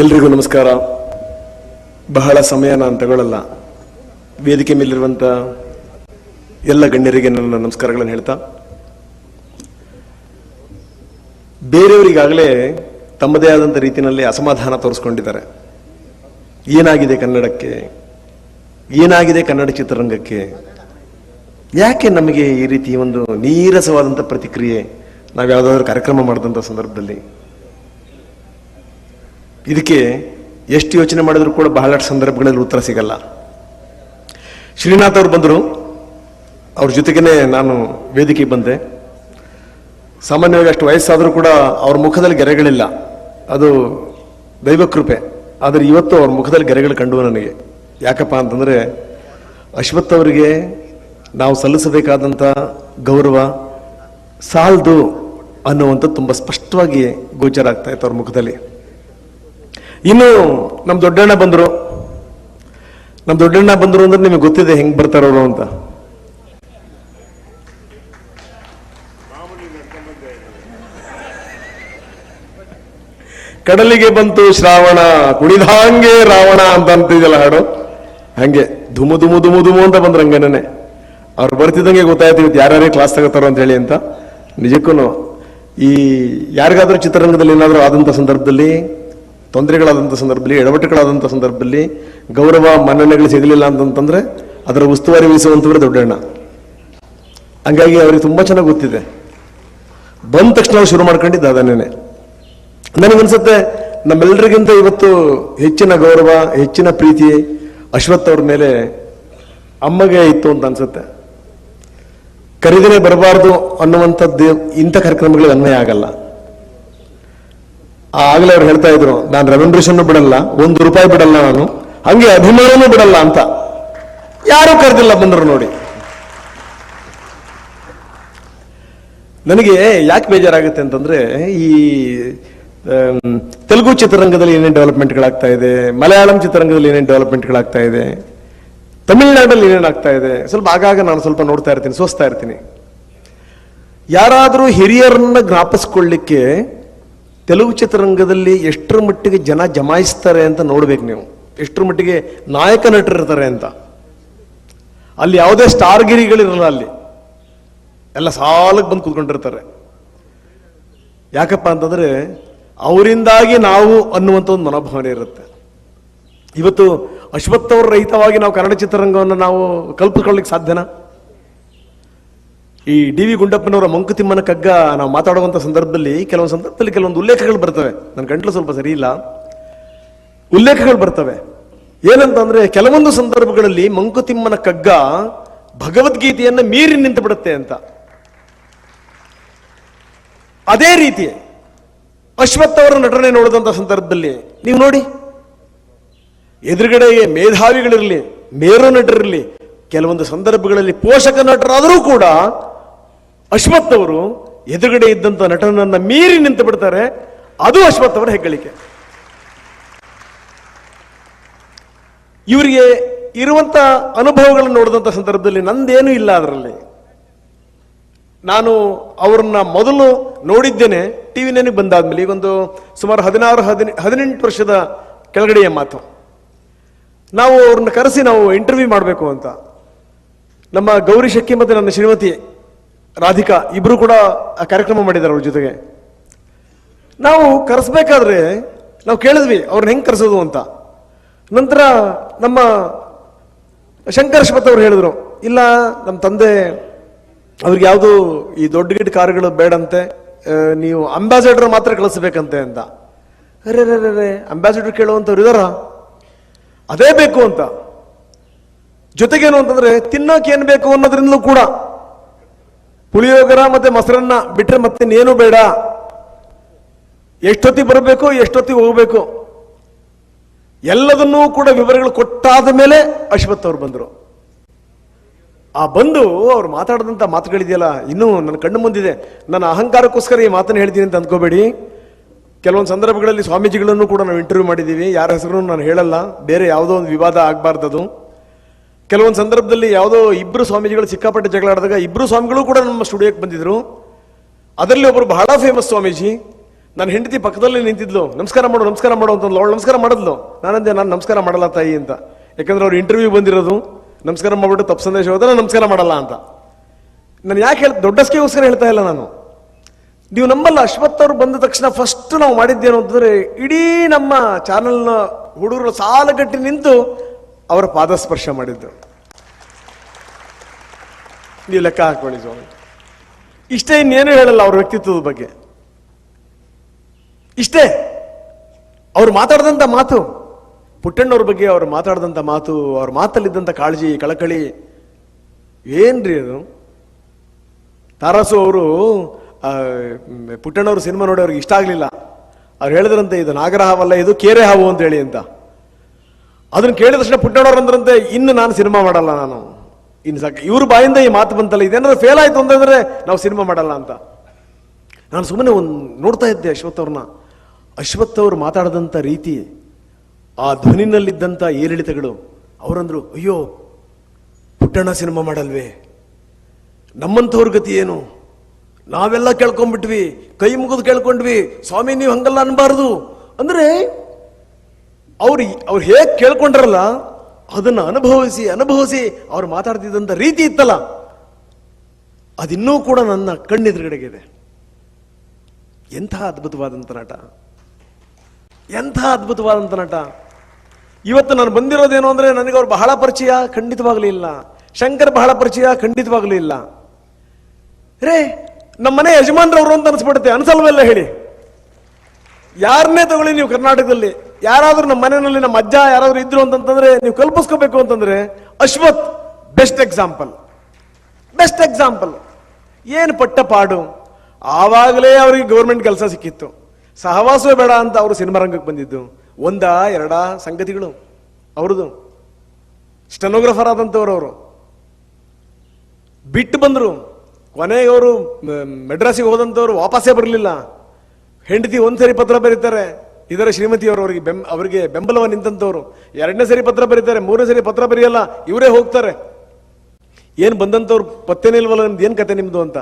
ಎಲ್ರಿಗೂ ನಮಸ್ಕಾರ. ಬಹಳ ಸಮಯ ನಾನು ತಗೊಳ್ಳಲ್ಲ ವೇದಿಕೆ ಮೇಲಿರುವಂಥ ಎಲ್ಲ ಗಣ್ಯರಿಗೆ ನನ್ನ ನಮಸ್ಕಾರಗಳನ್ನು ಹೇಳ್ತಾ. ಬೇರೆಯವರಿಗಾಗಲೇ ತಮ್ಮದೇ ಆದಂಥ ರೀತಿಯಲ್ಲಿ ಅಸಮಾಧಾನ ತೋರಿಸ್ಕೊಂಡಿದ್ದಾರೆ. ಏನಾಗಿದೆ ಕನ್ನಡಕ್ಕೆ? ಏನಾಗಿದೆ ಕನ್ನಡ ಚಿತ್ರರಂಗಕ್ಕೆ? ಯಾಕೆ ನಮಗೆ ಈ ರೀತಿ ಒಂದು ನೀರಸವಾದಂಥ ಪ್ರತಿಕ್ರಿಯೆ ನಾವು ಯಾವುದಾದ್ರೂ ಕಾರ್ಯಕ್ರಮ ಮಾಡಿದಂಥ ಸಂದರ್ಭದಲ್ಲಿ? ಇದಕ್ಕೆ ಎಷ್ಟು ಯೋಚನೆ ಮಾಡಿದ್ರು ಕೂಡ ಬಹಳಷ್ಟು ಸಂದರ್ಭಗಳಲ್ಲಿ ಉತ್ತರ ಸಿಗಲ್ಲ. ಶ್ರೀನಾಥ್ ಅವರು ಬಂದರು. ಅವ್ರ ಜೊತೆಗೇನೆ ನಾನು ವೇದಿಕೆಗೆ ಬಂದೆ. ಸಾಮಾನ್ಯವಾಗಿ ಅಷ್ಟು ವಯಸ್ಸಾದರೂ ಕೂಡ ಅವ್ರ ಮುಖದಲ್ಲಿ ಗೆರೆಗಳಿಲ್ಲ. ಅದು ದೈವಕೃಪೆ ಆದರೆ ಇವತ್ತು ಅವ್ರ ಮುಖದಲ್ಲಿ ಗೆರೆಗಳು ಕಂಡು ನನಗೆ. ಯಾಕಪ್ಪ ಅಂತಂದರೆ ಅಶ್ವಥ್ ಅವರಿಗೆ ನಾವು ಸಲ್ಲಿಸಬೇಕಾದಂಥ ಗೌರವ ಸಾಲದು ಅನ್ನುವಂಥದ್ದು ತುಂಬ ಸ್ಪಷ್ಟವಾಗಿ ಗೋಚರ ಆಗ್ತಾ ಇತ್ತು ಅವ್ರ ಮುಖದಲ್ಲಿ. ಇನ್ನು ನಮ್ಮ ದೊಡ್ಡಣ್ಣ ಬಂದರು. ನಮ್ಮ ದೊಡ್ಡಣ್ಣ ಬಂದರು ಅಂದ್ರೆ ನಿಮಗೆ ಗೊತ್ತಿದೆ ಹೆಂಗೆ ಬರ್ತಾರವರು ಅಂತ. ಕಡಲಿಗೆ ಬಂತು ಶ್ರಾವಣ ಕುಣಿದಾಂಗೆ ರಾವಣ ಅಂತ ಅಂತಿದೆಯಲ್ಲ ಹಾಡು? ಹಂಗೆ ಧುಮು ಧುಮು ಧುಮು ಧುಮು ಅಂತ ಬಂದ್ರು ಹಂಗೇನೆ. ಅವ್ರು ಬರ್ತಿದ್ದಂಗೆ ಗೊತ್ತಾಯ್ತು ಇವತ್ತು ಯಾರ್ಯಾರೇ ಕ್ಲಾಸ್ ತಗೋತಾರೋ ಅಂತ ಹೇಳಿ ಅಂತ. ನಿಜಕ್ಕೂ ಈ ಯಾರಿಗಾದ್ರೂ ಚಿತ್ರರಂಗದಲ್ಲಿ ಏನಾದರೂ ಆದಂಥ ಸಂದರ್ಭದಲ್ಲಿ ತೊಂದರೆಗಳಾದಂಥ ಸಂದರ್ಭದಲ್ಲಿ, ಎಡವಟ್ಟುಗಳಾದಂಥ ಸಂದರ್ಭದಲ್ಲಿ ಗೌರವ, ಮನ್ನಣೆಗಳು ಸಿಗಲಿಲ್ಲ ಅಂತಂತಂದರೆ ಅದರ ಉಸ್ತುವಾರಿ ವಹಿಸುವಂಥವ್ರೆ ದೊಡ್ಡಣ್ಣ. ಹಂಗಾಗಿ ಅವ್ರಿಗೆ ತುಂಬ ಚೆನ್ನಾಗಿ ಗೊತ್ತಿದೆ. ಬಂದ ತಕ್ಷಣ ಅವ್ರು ಶುರು ಮಾಡ್ಕೊಂಡಿದ್ದು ಅದನ್ನೇನೆ. ನನಗನ್ಸುತ್ತೆ ನಮ್ಮೆಲ್ಲರಿಗಿಂತ ಇವತ್ತು ಹೆಚ್ಚಿನ ಗೌರವ, ಹೆಚ್ಚಿನ ಪ್ರೀತಿ ಅಶ್ವಥ್ ಅವ್ರ ಮೇಲೆ ಅಮ್ಮಗೆ ಇತ್ತು ಅಂತ ಅನ್ಸುತ್ತೆ. ಕರೀದಿನೇ ಬರಬಾರ್ದು ಅನ್ನುವಂಥದ್ದು ಇಂಥ ಕಾರ್ಯಕ್ರಮಗಳಿಗೆ ಅನ್ವಯ ಆಗಲ್ಲ. ಆಗಲೇ ಅವ್ರು ಹೇಳ್ತಾ ಇದ್ರು, ನಾನು ರೆವೆನ್ಯೂಷನ್ ಬಿಡಲ್ಲ, ಒಂದು ರೂಪಾಯಿ ಬಿಡಲ್ಲ ನಾನು, ಹಂಗೆ ಅಭಿಮಾನನೂ ಬಿಡಲ್ಲ ಅಂತ. ಯಾರು ಕರೆದಿಲ್ಲ ಬಂದರು ನೋಡಿ. ನನಗೆ ಯಾಕೆ ಬೇಜಾರಾಗುತ್ತೆ ಅಂತಂದ್ರೆ, ಈ ತೆಲುಗು ಚಿತ್ರರಂಗದಲ್ಲಿ ಏನೇನು ಡೆವಲಪ್ಮೆಂಟ್ಗಳಾಗ್ತಾ ಇದೆ, ಮಲಯಾಳಂ ಚಿತ್ರರಂಗದಲ್ಲಿ ಏನೇನು ಡೆವಲಪ್ಮೆಂಟ್ಗಳಾಗ್ತಾ ಇದೆ, ತಮಿಳುನಾಡಲ್ಲಿ ಏನೇನಾಗ್ತಾ ಇದೆ, ಸ್ವಲ್ಪ ಆಗಾಗ ನಾನು ಸ್ವಲ್ಪ ನೋಡ್ತಾ ಇರ್ತೀನಿ, ಸೋಸ್ತಾ ಇರ್ತೀನಿ. ಯಾರಾದರೂ ಹಿರಿಯರನ್ನ ಜ್ಞಾಪಿಸ್ಕೊಳ್ಳಿಕ್ಕೆ ತೆಲುಗು ಚಿತ್ರರಂಗದಲ್ಲಿ ಎಷ್ಟರ ಮಟ್ಟಿಗೆ ಜನ ಜಮಾಯಿಸ್ತಾರೆ ಅಂತ ನೋಡ್ಬೇಕು ನೀವು. ಎಷ್ಟರ ಮಟ್ಟಿಗೆ ನಾಯಕ ನಟರಿರ್ತಾರೆ ಅಂತ. ಅಲ್ಲಿ ಯಾವುದೇ ಸ್ಟಾರ್ಗಿರಿಗಳಿರಲ್ಲ ಅಲ್ಲಿ. ಎಲ್ಲ ಸಾಲಕ್ಕೆ ಬಂದು ಕೂತ್ಕೊಂಡಿರ್ತಾರೆ. ಯಾಕಪ್ಪ ಅಂತಂದ್ರೆ ಅವರಿಂದಾಗಿ ನಾವು ಅನ್ನುವಂಥ ಒಂದು ಮನೋಭಾವನೆ ಇರುತ್ತೆ. ಇವತ್ತು ಅಶ್ವಥ್ ರಹಿತವಾಗಿ ನಾವು ಕನ್ನಡ ಚಿತ್ರರಂಗವನ್ನು ನಾವು ಕಲ್ಪಿಸ್ಕೊಳ್ಳಿಕ್ಕೆ ಸಾಧ್ಯನಾ? ಈ ಡಿ ವಿ ಗುಂಡಪ್ಪನವರ ಮಂಕುತಿಮ್ಮನ ಕಗ್ಗ ನಾವು ಮಾತಾಡುವಂಥ ಸಂದರ್ಭದಲ್ಲಿ ಕೆಲವೊಂದು ಸಂದರ್ಭದಲ್ಲಿ ಕೆಲವೊಂದು ಉಲ್ಲೇಖಗಳು ಬರ್ತವೆ. ನನ್ನ ಗಂಟಲು ಸ್ವಲ್ಪ ಸರಿ ಇಲ್ಲ. ಉಲ್ಲೇಖಗಳು ಬರ್ತವೆ. ಏನಂತಂದ್ರೆ ಕೆಲವೊಂದು ಸಂದರ್ಭಗಳಲ್ಲಿ ಮಂಕುತಿಮ್ಮನ ಕಗ್ಗ ಭಗವದ್ಗೀತೆಯನ್ನ ಮೀರಿ ನಿಂತು ಬಿಡುತ್ತೆ ಅಂತ. ಅದೇ ರೀತಿ ಅಶ್ವಥ್ ಅವರ ನಟನೆ ನೋಡಿದಂಥ ಸಂದರ್ಭದಲ್ಲಿ ನೀವು ನೋಡಿ. ಎದುರುಗಡೆಗೆ ಮೇಧಾವಿಗಳಿರಲಿ, ಮೇರು ನಟರಿರಲಿ, ಕೆಲವೊಂದು ಸಂದರ್ಭಗಳಲ್ಲಿ ಪೋಷಕ ನಟರಾದರೂ ಕೂಡ ಅಶ್ವಥ್ ಅವರು ಎದುರುಗಡೆ ಇದ್ದಂಥ ನಟನನ್ನ ಮೀರಿ ನಿಂತು ಬಿಡ್ತಾರೆ. ಅದು ಅಶ್ವಥ್ ಅವರ ಹೆಗ್ಗಳಿಕೆ. ಇವರಿಗೆ ಇರುವಂತ ಅನುಭವಗಳನ್ನು ನೋಡಿದಂಥ ಸಂದರ್ಭದಲ್ಲಿ ನಂದೇನೂ ಇಲ್ಲ ಅದರಲ್ಲಿ. ನಾನು ಅವ್ರನ್ನ ಮೊದಲು ನೋಡಿದ್ದೇನೆ. ಟಿವಿ ನನಗೆ ಬಂದಾದ್ಮೇಲೆ ಈಗೊಂದು ಸುಮಾರು ಹದಿನಾರು, ಹದಿನ, ಹದಿನೆಂಟು ವರ್ಷದ ಕೆಳಗಡೆಯ ಮಾತು. ನಾವು ಅವ್ರನ್ನ ಕರೆಸಿ ನಾವು ಇಂಟರ್ವ್ಯೂ ಮಾಡಬೇಕು ಅಂತ. ನಮ್ಮ ಗೌರಿ ಶಕ್ತಿ ಮತ್ತು ನನ್ನ ಶ್ರೀಮತಿ ರಾಧಿಕಾ ಇಬ್ಬರು ಕೂಡ ಆ ಕಾರ್ಯಕ್ರಮ ಮಾಡಿದ್ದಾರೆ ಅವ್ರ ಜೊತೆಗೆ. ನಾವು ಕರೆಸ್ಬೇಕಾದ್ರೆ ನಾವು ಕೇಳಿದ್ವಿ, ಅವ್ರನ್ನ ಹೆಂಗೆ ಕರೆಸೋದು ಅಂತ. ನಂತರ ನಮ್ಮ ಶಂಕರ್ ಅವರು ಅವ್ರು ಹೇಳಿದ್ರು, ಇಲ್ಲ ನಮ್ಮ ತಂದೆ ಅವ್ರಿಗೆ ಯಾವುದು ಈ ದೊಡ್ಡ ಗಿಡ್ಡ ಕಾರುಗಳು ಬೇಡಂತೆ ನೀವು ಅಂಬಾಸಿಡರ್ ಮಾತ್ರ ಕಳಿಸ್ಬೇಕಂತೆ ಅಂತ. ಅರೆ ರೇ ರೇ ಅಂಬಾಸಿಡರ್ ಕೇಳುವಂಥವ್ರು ಇದಾರ? ಅದೇ ಬೇಕು ಅಂತ. ಜೊತೆಗೇನು ಅಂತಂದ್ರೆ ತಿನ್ನೋಕೆ ಏನು ಬೇಕು ಅನ್ನೋದ್ರಿಂದಲೂ ಕೂಡ ಪುಳಿಯೋಗರ ಮತ್ತೆ ಮೊಸರನ್ನ ಬಿಟ್ಟರೆ ಮತ್ತೆ ಇನ್ನೇನು ಬೇಡ? ಎಷ್ಟೊತ್ತಿಗೆ ಬರಬೇಕು, ಎಷ್ಟೊತ್ತಿಗೆ ಹೋಗಬೇಕು? ಎಲ್ಲದನ್ನೂ ಕೂಡ ವಿವರಗಳು ಕೊಟ್ಟಾದ ಮೇಲೆ ಅಶ್ವಥ್ ಅವರು ಬಂದರು. ಆ ಬಂದು ಅವ್ರು ಮಾತಾಡಿದಂಥ ಮಾತುಗಳಿದೆಯಲ್ಲ, ಇನ್ನೂ ನನ್ನ ಕಣ್ಣು ಮುಂದಿದೆ. ನನ್ನ ಅಹಂಕಾರಕ್ಕೋಸ್ಕರ ಈ ಮಾತನ್ನು ಹೇಳ್ತೀನಿ ಅಂತ ಅಂದ್ಕೋಬೇಡಿ. ಕೆಲವೊಂದು ಸಂದರ್ಭಗಳಲ್ಲಿ ಸ್ವಾಮೀಜಿಗಳನ್ನು ಕೂಡ ನಾವು ಇಂಟರ್ವ್ಯೂ ಮಾಡಿದ್ದೀವಿ. ಯಾರ ಹೆಸರು ನಾನು ಹೇಳಲ್ಲ. ಬೇರೆ ಯಾವುದೋ ಒಂದು ವಿವಾದ ಆಗಬಾರ್ದದು. ಕೆಲವೊಂದು ಸಂದರ್ಭದಲ್ಲಿ ಯಾವುದೋ ಇಬ್ಬರು ಸ್ವಾಮೀಜಿಗಳು ಸಿಕ್ಕಾಪಟ್ಟೆ ಜಗಳ ಆಡಿದಾಗ ಇಬ್ಬರು ಸ್ವಾಮಿಗಳು ಕೂಡ ನಮ್ಮ ಸ್ಟುಡಿಯೋಕ್ಕೆ ಬಂದಿದ್ರು. ಅದರಲ್ಲಿ ಒಬ್ಬರು ಬಹಳ ಫೇಮಸ್ ಸ್ವಾಮೀಜಿ. ನನ್ನ ಹೆಂಡತಿ ಪಕ್ಕದಲ್ಲಿ ನಿಂತಿದ್ಲು. ನಮಸ್ಕಾರ ಮಾಡು ನಮಸ್ಕಾರ ಮಾಡು ಅಂತಂದ್ಲು ಅವಳು ನಮಸ್ಕಾರ ಮಾಡಿದ್ಲು. ನಾನಂದೆ, ನಾನು ನಮಸ್ಕಾರ ಮಾಡಲ್ಲ ತಾಯಿ ಅಂತ. ಯಾಕಂದ್ರೆ ಅವ್ರು ಇಂಟರ್ವ್ಯೂ ಬಂದಿರೋದು. ನಮಸ್ಕಾರ ಮಾಡ್ಬಿಟ್ಟು ತಪ್ಪು ಸಂದೇಶ ಹೋದ್ರೆ ನಾನು ನಮಸ್ಕಾರ ಮಾಡಲ್ಲ ಅಂತ. ನಾನು ಯಾಕೆ ಹೇಳಿ ದೊಡ್ಡಸ್ಕೆಗೋಸ್ಕರ ಹೇಳ್ತಾ ಇಲ್ಲ ನಾನು. ನೀವು ನಮ್ಮಲ್ಲಿ ಅಶ್ವಥ್ ಅವರು ಬಂದ ತಕ್ಷಣ ಫಸ್ಟ್ ನಾವು ಮಾಡಿದ್ದೇನು ಅಂತಂದರೆ ಇಡೀ ನಮ್ಮ ಚಾನಲ್ನ ಹುಡುಗರು ಸಾಲಗಟ್ಟಿ ನಿಂತು ಅವರ ಪಾದ ಸ್ಪರ್ಶ ಮಾಡಿದ್ದು. ನೀವು ಲೆಕ್ಕ ಹಾಕೊಳ್ಳಿ ಸ್ವಾಮಿ. ಇಷ್ಟೇ ಇನ್ನೇನು ಹೇಳಲ್ಲ ಅವ್ರ ವ್ಯಕ್ತಿತ್ವದ ಬಗ್ಗೆ. ಇಷ್ಟೇ. ಅವ್ರು ಮಾತಾಡಿದಂಥ ಮಾತು, ಪುಟ್ಟಣ್ಣವ್ರ ಬಗ್ಗೆ ಅವ್ರು ಮಾತಾಡಿದಂಥ ಮಾತು, ಅವ್ರ ಮಾತಲ್ಲಿದ್ದಂಥ ಕಾಳಜಿ, ಕಳಕಳಿ, ಏನ್ರಿ ಅದು? ತಾರಾಸು ಅವರು ಪುಟ್ಟಣ್ಣವ್ರ ಸಿನಿಮಾ ನೋಡಿ ಇಷ್ಟ ಆಗಲಿಲ್ಲ. ಅವ್ರು ಹೇಳಿದ್ರಂತೆ, ಇದು ನಾಗರ ಹಾವಲ್ಲ ಇದು ಕೇರೆ ಹಾವು ಅಂತ ಹೇಳಿ ಅಂತ. ಅದನ್ನ ಕೇಳಿದ ತಕ್ಷಣ ಪುಟ್ಟಣ್ಣವ್ರು ಅಂದ್ರಂತೆ ಇನ್ನು ನಾನು ಸಿನಿಮಾ ಮಾಡಲ್ಲ ನಾನು. ಇನ್ನು ಸಾಕು ಇವ್ರ ಬಾಯಿಂದ ಈ ಮಾತು ಬಂತಲ್ಲ, ಇದೇನಾದ್ರು ಫೇಲ್ ಆಯಿತು ಅಂತಂದ್ರೆ ನಾವು ಸಿನಿಮಾ ಮಾಡಲ್ಲ ಅಂತ. ನಾನು ಸುಮ್ಮನೆ ಒಂದು ನೋಡ್ತಾ ಇದ್ದೆ ಅಶ್ವಥ್ ಅವ್ರನ್ನ ಅಶ್ವಥ್ ಅವರು ಮಾತಾಡಿದಂಥ ರೀತಿ, ಆ ಧ್ವನಿನಲ್ಲಿದ್ದಂಥ ಏರಿಳಿತಗಳು, ಅವರಂದರು, ಅಯ್ಯೋ, ಪುಟ್ಟಣ್ಣ ಸಿನಿಮಾ ಮಾಡಲ್ವೇ? ನಮ್ಮಂಥವ್ರ ಗತಿ ಏನು? ನಾವೆಲ್ಲ ಕೇಳ್ಕೊಂಡ್ಬಿಟ್ವಿ, ಕೈ ಮುಗಿದು ಕೇಳ್ಕೊಂಡ್ವಿ, ಸ್ವಾಮಿ ನೀವು ಹಂಗಲ್ಲ ಅನ್ಬಾರ್ದು. ಅಂದ್ರೆ ಅವ್ರು ಅವ್ರು ಹೇಗೆ ಕೇಳ್ಕೊಂಡ್ರಲ್ಲ, ಅದನ್ನ ಅನುಭವಿಸಿ ಅನುಭವಿಸಿ ಅವ್ರು ಮಾತಾಡ್ತಿದ್ದಂಥ ರೀತಿ ಇತ್ತಲ್ಲ, ಅದಿನ್ನೂ ಕೂಡ ನನ್ನ ಕಣ್ಣೆದುರುಗಡೆಗಿದೆ. ಎಂಥ ಅದ್ಭುತವಾದಂಥ ನಟ. ಎಂಥ ಅದ್ಭುತವಾದಂಥ ನಟ. ಇವತ್ತು ನಾನು ಬಂದಿರೋದೇನು ಅಂದರೆ ನನಗೆ ಅವ್ರು ಬಹಳ ಪರಿಚಯ, ಖಂಡಿತವಾಗಲೂ ಇಲ್ಲ. ಶಂಕರ್ ಬಹಳ ಪರಿಚಯ, ಖಂಡಿತವಾಗಲೂ ಇಲ್ಲ. ರೇ, ನಮ್ಮ ಮನೆ ಯಜಮಾನ್ರವರು ಅಂತ ಅನಿಸ್ಬಿಡುತ್ತೆ, ಅನಿಸಲ್ವೆಲ್ಲ ಹೇಳಿ. ಯಾರನ್ನೇ ತಗೊಳ್ಳಿ ನೀವು ಕರ್ನಾಟಕದಲ್ಲಿ. ಯಾರಾದ್ರೂ ನಮ್ಮ ಮನೆಯಲ್ಲಿ ನಮ್ಮ ಅಜ್ಜ ಯಾರಾದರೂ ಇದ್ರು ಅಂತಂದ್ರೆ ನೀವು ಕಲ್ಪಿಸ್ಕೋಬೇಕು ಅಂತಂದ್ರೆ Ashwath best example best example ಏನು ಪಟ್ಟ ಪಾಡು? ಆವಾಗಲೇ ಅವರಿಗೆ ಗೌರ್ಮೆಂಟ್ ಕೆಲಸ ಸಿಕ್ಕಿತ್ತು. ಸಹವಾಸವೇ ಬೇಡ ಅಂತ ಅವರು ಸಿನಿಮಾ ರಂಗಕ್ಕೆ ಬಂದಿದ್ದು. ಒಂದ ಎರಡ ಸಂಗತಿಗಳು. ಅವ್ರದ್ದು. ಸ್ಟೆನೋಗ್ರಫರ್ ಆದಂಥವ್ರು ಅವರು. ಬಿಟ್ಟು ಬಂದರು. ಕೊನೆಗೆ ಅವರು ಮೆಡ್ರಾಸಿಗೆ ಹೋದಂಥವ್ರು ವಾಪಸ್ಸೇ ಬರಲಿಲ್ಲ. ಹೆಂಡತಿ ಒಂದ್ಸರಿ ಪತ್ರ ಬರೀತಾರೆ. ಇದರ ಶ್ರೀಮತಿಯವರು ಅವರಿಗೆ ಬೆಂ, ಅವರಿಗೆ ಬೆಂಬಲವ ನಿಂತಂಥವ್ರು ಎರಡನೇ ಸರಿ ಪತ್ರ ಬರೀತಾರೆ, ಮೂರನೇ ಸರಿ ಪತ್ರ ಬರೆಯಲ್ಲ, ಇವರೇ ಹೋಗ್ತಾರೆ. ಏನು ಬಂದಂಥವ್ರು ಪತ್ತೆನೇ ಇಲ್ವಲ್ಲ ನಿಮ್ದು, ಏನು ಕತೆ ನಿಮ್ಮದು ಅಂತ.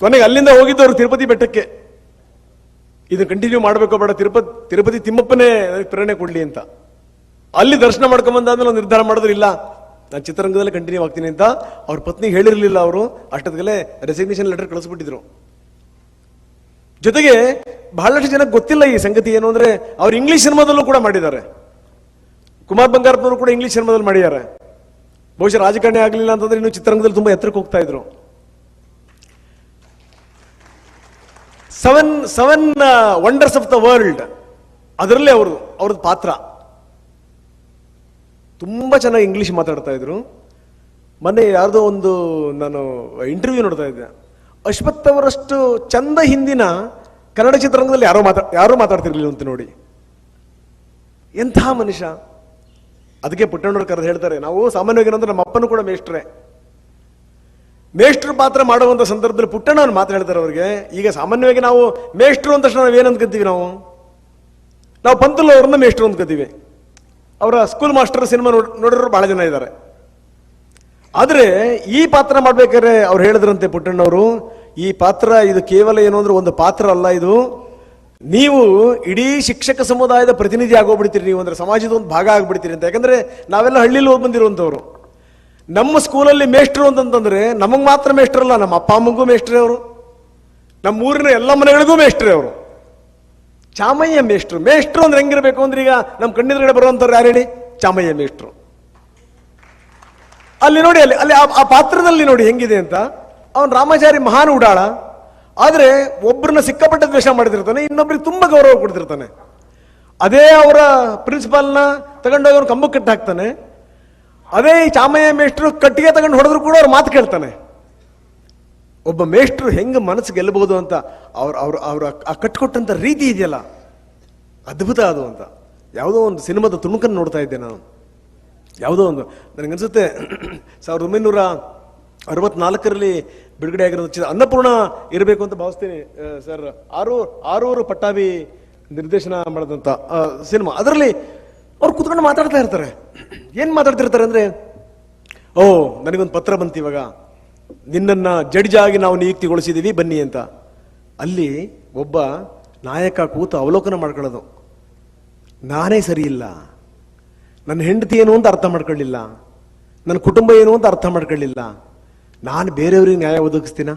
ಕೊನೆಗೆ ಅಲ್ಲಿಂದ ಹೋಗಿದ್ದವರು ತಿರುಪತಿ ಬೆಟ್ಟಕ್ಕೆ. ಇದು ಕಂಟಿನ್ಯೂ ಮಾಡಬೇಕು ಬೇಡ, ತಿರುಪತಿ ತಿರುಪತಿ ತಿಮ್ಮಪ್ಪನೇ ಪ್ರೇರಣೆ ಕೊಡಲಿ ಅಂತ. ಅಲ್ಲಿ ದರ್ಶನ ಮಾಡ್ಕೊಂಬಂದಾದ್ಮೇಲೆ ಒಂದು ನಿರ್ಧಾರ ಮಾಡಿದ್ರು, ಇಲ್ಲ, ನಾನು ಚಿತ್ರರಂಗದಲ್ಲಿ ಕಂಟಿನ್ಯೂ ಆಗ್ತೀನಿ ಅಂತ. ಅವ್ರ ಪತ್ನಿಗೆ ಹೇಳಿರಲಿಲ್ಲ ಅವರು ಅಷ್ಟೊತ್ತಿಗೆ ರೆಸಿಗ್ನೇಷನ್ ಲೆಟರ್ ಕಳಿಸ್ಬಿಟ್ಟಿದ್ರು. ಜೊತೆಗೆ ಬಹಳಷ್ಟು ಜನಕ್ಕೆ ಗೊತ್ತಿಲ್ಲ ಈ ಸಂಗತಿ ಏನು ಅಂದ್ರೆ ಅವ್ರು ಇಂಗ್ಲಿಷ್ ಸಿನಿಮಾದಲ್ಲೂ ಕೂಡ ಮಾಡಿದ್ದಾರೆ. ಕುಮಾರ್ ಬಂಗಾರಪ್ಪನವರು ಕೂಡ ಇಂಗ್ಲಿಷ್ ಸಿನಿಮಾದಲ್ಲಿ ಮಾಡಿದ್ದಾರೆ. ಬಹುಶಃ ರಾಜಕಾರಣಿ ಆಗಲಿಲ್ಲ ಅಂತಂದ್ರೆ ಇನ್ನು ಚಿತ್ರರಂಗದಲ್ಲಿ ತುಂಬಾ ಎತ್ತರಕ್ಕೆ ಹೋಗ್ತಾ ಇದ್ರು. Seven seven wonders of the world ಅದರಲ್ಲೇ ಅವರು ಅವ್ರದ್ದು ಪಾತ್ರ. ತುಂಬಾ ಚೆನ್ನಾಗಿ ಇಂಗ್ಲಿಷ್ ಮಾತಾಡ್ತಾ ಇದ್ರು. ಮೊನ್ನೆ ಯಾರ್ದೋ ಒಂದು ನಾನು ಇಂಟರ್ವ್ಯೂ ನೋಡ್ತಾ ಇದ್ದೆ. ಅಶ್ವಥ್ ಅವರಷ್ಟು ಚಂದ ಹಿಂದಿನ ಕನ್ನಡ ಚಿತ್ರರಂಗದಲ್ಲಿ ಯಾರೋ ಮಾತಾ, ಯಾರೂ ಮಾತಾಡ್ತಿರ್ಲಿಲ್ಲ ಅಂತ ನೋಡಿ. ಎಂಥ ಮನುಷ್ಯ? ಅದಕ್ಕೆ ಪುಟ್ಟಣ್ಣವ್ರು ಕರೆದು ಹೇಳ್ತಾರೆ, ನಾವು ಸಾಮಾನ್ಯವಾಗಿ ಏನಂದ್ರೆ ನಮ್ಮ ಅಪ್ಪನೂ ಕೂಡ ಮೇಷ್ಟ್ರೆ. ಮೇಷ್ಟ್ರ ಪಾತ್ರ ಮಾಡುವಂಥ ಸಂದರ್ಭದಲ್ಲಿ ಪುಟ್ಟಣ್ಣವ್ರು ಮಾತು ಹೇಳ್ತಾರೆ ಅವ್ರಿಗೆ, ಈಗ ಸಾಮಾನ್ಯವಾಗಿ ನಾವು ಮೇಷ್ಟ್ರು ಅಂತ ನಾವು ಏನು ಅಂದ್ಕೊಂತೀವಿ ನಾವು? ನಾವು ಪಂತಲು ಅವ್ರನ್ನ ಮೇಷ್ಟ್ರು ಅಂದ್ಕೋತೀವಿ. ಅವರ ಸ್ಕೂಲ್ ಮಾಸ್ಟರ್ ಸಿನಿಮಾ ನೋಡಿ, ನೋಡಿರೋರು ಭಾಳ ಜನ ಇದ್ದಾರೆ. ಆದ್ರೆ ಈ ಪಾತ್ರ ಮಾಡ್ಬೇಕಾದ್ರೆ ಅವ್ರು ಹೇಳಿದ್ರಂತೆ ಪುಟ್ಟಣ್ಣವರು, ಈ ಪಾತ್ರ ಇದು ಕೇವಲ ಏನು ಅಂದ್ರೆ ಒಂದು ಪಾತ್ರ ಅಲ್ಲ ಇದು. ನೀವು ಇಡೀ ಶಿಕ್ಷಕ ಸಮುದಾಯದ ಪ್ರತಿನಿಧಿ ಆಗೋಗ್ಬಿಡ್ತೀರಿ, ನೀವು ಅಂದ್ರೆ ಸಮಾಜದ ಒಂದು ಭಾಗ ಆಗ್ಬಿಡ್ತೀರಿ ಅಂತ. ಯಾಕಂದ್ರೆ ನಾವೆಲ್ಲ ಹಳ್ಳಿಲಿ ಹೋಗಿ ಬಂದಿರುವಂತವ್ರು ನಮ್ಮ ಸ್ಕೂಲಲ್ಲಿ ಮೇಷ್ಟ್ರು ಅಂತಂದ್ರೆ ನಮಗೆ ಮಾತ್ರ ಮೇಷ್ಟ್ರಲ್ಲ ನಮ್ಮ ಅಪ್ಪ ಅಮ್ಮಗೂ ಮೇಷ್ಟ್ರೇ ಅವರು. ನಮ್ಮ ಊರಿನ ಎಲ್ಲ ಮನೆಗಳಿಗೂ ಮೇಷ್ಟ್ರೇ ಅವರು. ಚಾಮಯ್ಯ ಮೇಷ್ಟ್ರು. ಮೇಷ್ಟ್ರು ಅಂದ್ರೆ ಹೆಂಗಿರ್ಬೇಕು ಅಂದ್ರೆ ಈಗ ನಮ್ಮ ಕಣ್ಣೆದುರುಗಡೆ ಬರುವಂತವ್ರು ಯಾರು ಹೇಳಿ? ಚಾಮಯ್ಯ ಮೇಷ್ಟ್ರು. ಅಲ್ಲಿ ನೋಡಿ, ಅಲ್ಲಿ ಅಲ್ಲಿ ಆ- ಪಾತ್ರದಲ್ಲಿ ನೋಡಿ ಹೆಂಗಿದೆ ಅಂತ. ಅವನು ರಾಮಾಚಾರಿ ಮಹಾನ್ ಉಡಾಳ. ಆದರೆ ಒಬ್ಬರನ್ನ ಸಿಕ್ಕಾಪಟ್ಟೆ ದ್ವೇಷ ಮಾಡಿದಿರ್ತಾನೆ, ಇನ್ನೊಬ್ರಿಗೆ ತುಂಬಾ ಗೌರವ ಕೊಡ್ತಿರ್ತಾನೆ. ಅದೇ ಅವರ ಪ್ರಿನ್ಸಿಪಾಲ್ನ ತಗೊಂಡೋಗಿ ಅವ್ನು ಕಂಬಕ್ಕೆ ಕಟ್ಟಾಕ್ತಾನೆ ಅದೇ ಈ ಚಾಮಯ್ಯ ಮೇಷ್ಟ್ರು ಕಟ್ಟಿಗೆ ತಗೊಂಡು ಹೊಡೆದ್ರು ಕೂಡ ಅವ್ರು ಮಾತು ಕೇಳ್ತಾನೆ. ಒಬ್ಬ ಮೇಷ್ಟ್ರು ಹೆಂಗೆ ಮನಸ್ಸು ಗೆಲ್ಲಬಹುದು ಅಂತ ಅವ್ರ ಅವ್ರ ಅವ್ರ ಆ ಕಟ್ಕೊಟ್ಟಂತ ರೀತಿ ಇದೆಯಲ್ಲ, ಅದ್ಭುತ ಅದು ಅಂತ. ಯಾವುದೋ ಒಂದು ಸಿನಿಮಾದ ತುಣುಕನ್ನು ನೋಡ್ತಾ ಇದ್ದೆ ನಾನು. ಯಾವುದೋ ಒಂದು ನನಗನ್ಸುತ್ತೆ, ಸಾವಿರದ ಒಂಬೈನೂರ ಅರವತ್ನಾಲ್ಕರಲ್ಲಿ ಬಿಡುಗಡೆ ಆಗಿರೋದು ಚಿತ್ರ ಅನ್ನಪೂರ್ಣ ಇರಬೇಕು ಅಂತ ಭಾವಿಸ್ತೀನಿ. ಸರ್, ಆರು, ಆರೂರು ಪಟ್ಟಾಭಿ ನಿರ್ದೇಶನ ಮಾಡಿದಂಥ ಸಿನಿಮಾ. ಅದರಲ್ಲಿ ಅವ್ರು ಕುತ್ಕೊಂಡು ಮಾತಾಡ್ತಾ ಇರ್ತಾರೆ. ಏನು ಮಾತಾಡ್ತಿರ್ತಾರೆ ಅಂದರೆ, ಓ, ನನಗೊಂದು ಪತ್ರ ಬಂತು ಇವಾಗ. ನಿನ್ನನ್ನು ಜಡ್ಜ್ ನಾವು ನಿಯುಕ್ತಿಗೊಳಿಸಿದ್ದೀವಿ ಬನ್ನಿ ಅಂತ. ಅಲ್ಲಿ ಒಬ್ಬ ನಾಯಕ ಕೂತು ಅವಲೋಕನ ಮಾಡ್ಕೊಳ್ಳೋದು. ನಾನೇ ಸರಿ ಇಲ್ಲ ನನ್ನ ಹೆಂಡತಿ ಏನು ಅಂತ ಅರ್ಥ ಮಾಡ್ಕೊಳ್ಳಿಲ್ಲ. ನನ್ನ ಕುಟುಂಬ ಏನು ಅಂತ ಅರ್ಥ ಮಾಡ್ಕೊಳ್ಳಿಲ್ಲ. ನಾನು ಬೇರೆಯವ್ರಿಗೆ ನ್ಯಾಯ ಒದಗಿಸ್ತೀನ?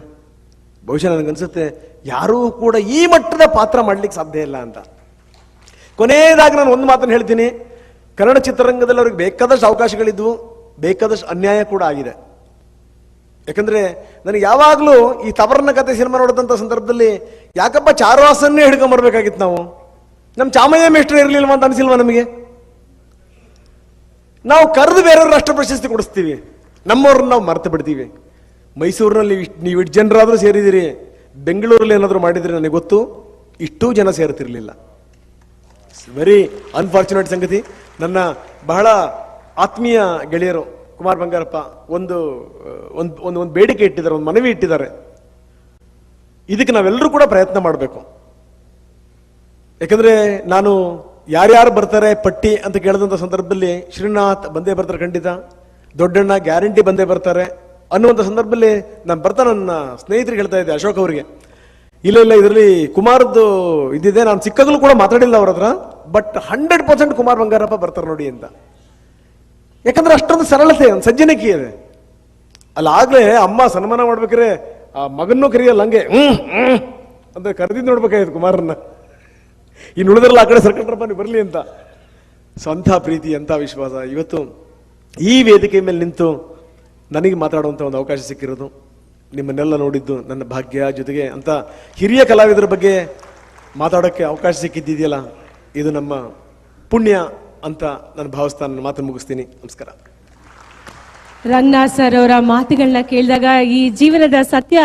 ಬಹುಶಃ ನನಗನ್ಸುತ್ತೆ ಯಾರೂ ಕೂಡ ಈ ಮಟ್ಟದ ಪಾತ್ರ ಮಾಡ್ಲಿಕ್ಕೆ ಸಾಧ್ಯ ಇಲ್ಲ ಅಂತ. ಕೊನೆಯದಾಗಿ ನಾನು ಒಂದು ಮಾತನ್ನು ಹೇಳ್ತೀನಿ. ಕನ್ನಡ ಚಿತ್ರರಂಗದಲ್ಲಿ ಅವ್ರಿಗೆ ಬೇಕಾದಷ್ಟು ಅವಕಾಶಗಳಿದ್ವು, ಬೇಕಾದಷ್ಟು ಅನ್ಯಾಯ ಕೂಡ ಆಗಿದೆ. ಯಾಕಂದ್ರೆ ನನಗೆ ಯಾವಾಗಲೂ ಈ ತವರನ ಕತೆ ಸಿನಿಮಾ ನೋಡಿದಂಥ ಸಂದರ್ಭದಲ್ಲಿ ಯಾಕಪ್ಪ ಚಾರುವಾಸನ್ನೇ ಹಿಡ್ಕೊಂಬರ್ಬೇಕಾಗಿತ್ತು ನಾವು? ನಮ್ಮ ಚಾಮಯ್ಯ ಮೇಷ್ಟ್ರು ಇರಲಿಲ್ವ ಅಂತ ಅನಿಸಿಲ್ವಾ ನಮಗೆ? ನಾವು ಕರೆದು ಬೇರೆಯವ್ರ ರಾಷ್ಟ್ರ ಪ್ರಶಸ್ತಿ ಕೊಡಿಸ್ತೀವಿ. ನಮ್ಮವ್ರನ್ನ ನಾವು ಮರೆತು ಬಿಡ್ತೀವಿ. ಮೈಸೂರಿನಲ್ಲಿ ನೀವು ಇಷ್ಟು ಜನರಾದರೂ ಸೇರಿದಿರಿ ಬೆಂಗಳೂರಲ್ಲಿ ಏನಾದರೂ ಮಾಡಿದ್ರೆ ನನಗೆ ಗೊತ್ತು, ಇಷ್ಟೂ ಜನ ಸೇರ್ತಿರ್ಲಿಲ್ಲ. ವೆರಿ ಅನ್ಫಾರ್ಚುನೇಟ್ ಸಂಗತಿ. ನನ್ನ ಬಹಳ ಆತ್ಮೀಯ ಗೆಳೆಯರು ಕುಮಾರ್ ಬಂಗಾರಪ್ಪ ಒಂದು ಒಂದು ಒಂದು ಒಂದು ಬೇಡಿಕೆ ಇಟ್ಟಿದ್ದಾರೆ, ಒಂದು ಮನವಿ ಇಟ್ಟಿದ್ದಾರೆ. ಇದಕ್ಕೆ ನಾವೆಲ್ಲರೂ ಕೂಡ ಪ್ರಯತ್ನ ಮಾಡಬೇಕು. ಯಾಕಂದರೆ ನಾನು ಯಾರ್ಯಾರು ಬರ್ತಾರೆ ಪಟ್ಟಿ ಅಂತ ಕೇಳಿದಂಥ ಸಂದರ್ಭದಲ್ಲಿ ಶ್ರೀನಾಥ್ ಬಂದೇ ಬರ್ತಾರೆ ಖಂಡಿತ. ದೊಡ್ಡಣ್ಣ ಗ್ಯಾರಂಟಿ ಬಂದೇ ಬರ್ತಾರೆ. ಅನ್ನುವಂಥ ಸಂದರ್ಭದಲ್ಲಿ ನಾನು ಬರ್ತಾ ನನ್ನ ಸ್ನೇಹಿತರಿಗೆ ಹೇಳ್ತಾ ಇದ್ದೆ ಅಶೋಕ್ ಅವರಿಗೆ. ಇಲ್ಲ ಇಲ್ಲ, ಇದರಲ್ಲಿ ಕುಮಾರದ್ದು ಇದಿದೆ. ನಾನು ಸಿಕ್ಕಾಗಲೂ ಕೂಡ ಮಾತಾಡಿಲ್ಲ ಅವ್ರ ಹತ್ರ. But hundred percent Kumar Bangarappa ಬರ್ತಾರೆ ನೋಡಿ ಅಂತ. ಯಾಕಂದ್ರೆ ಅಷ್ಟೊಂದು ಸರಳತೆ, ಒಂದು ಸಜ್ಜನಿಕೆ ಇದೆ. ಅಲ್ಲಿ, ಆಗಲೇ ಅಮ್ಮ ಸನ್ಮಾನ ಮಾಡ್ಬೇಕ್ರೆ, ಆ ಮಗನ್ನೂ ಕರೆಯಲ್ಲ ಹಂಗೆ. ಹ್ಞೂ ಅಂತ ಕರೆದಿದ್ದು ನೋಡ್ಬೇಕಾಗಿತ್ತು ಕುಮಾರನ್ನ. ಇನ್ನು ಉಳಿದ್ರಲ್ಲ, ಆ ಕಡೆ ಸರ್ಕಾರ ನೀವು ಬರಲಿ ಅಂತ. ಸ್ವಂತ ಪ್ರೀತಿ ಅಂತ ವಿಶ್ವಾಸ. ಇವತ್ತು ಈ ವೇದಿಕೆ ಮೇಲೆ ನಿಂತು ನನಗೆ ಮಾತಾಡುವಂಥ ಒಂದು ಅವಕಾಶ ಸಿಕ್ಕಿರೋದು. ನಿಮ್ಮನ್ನೆಲ್ಲ ನೋಡಿದ್ದು ನನ್ನ ಭಾಗ್ಯ ಜೊತೆಗೆ ಅಂತ ಹಿರಿಯ ಕಲಾವಿದರ ಬಗ್ಗೆ ಮಾತಾಡೋಕ್ಕೆ ಅವಕಾಶ ಸಿಕ್ಕಿದ್ದಿದೆಯಲ್ಲ, ಇದು ನಮ್ಮ ಪುಣ್ಯ ಅಂತ ನಾನು ಭಾವಿಸ್ತಾ ನನ್ನ ಮಾತನ್ನು ಮುಗಿಸ್ತೀನಿ. ನಮಸ್ಕಾರ. ರಂಗನಾಥ್ ಸರ್ ಅವರ ಮಾತುಗಳನ್ನ ಕೇಳಿದಾಗ ಈ ಜೀವನದ ಸತ್ಯ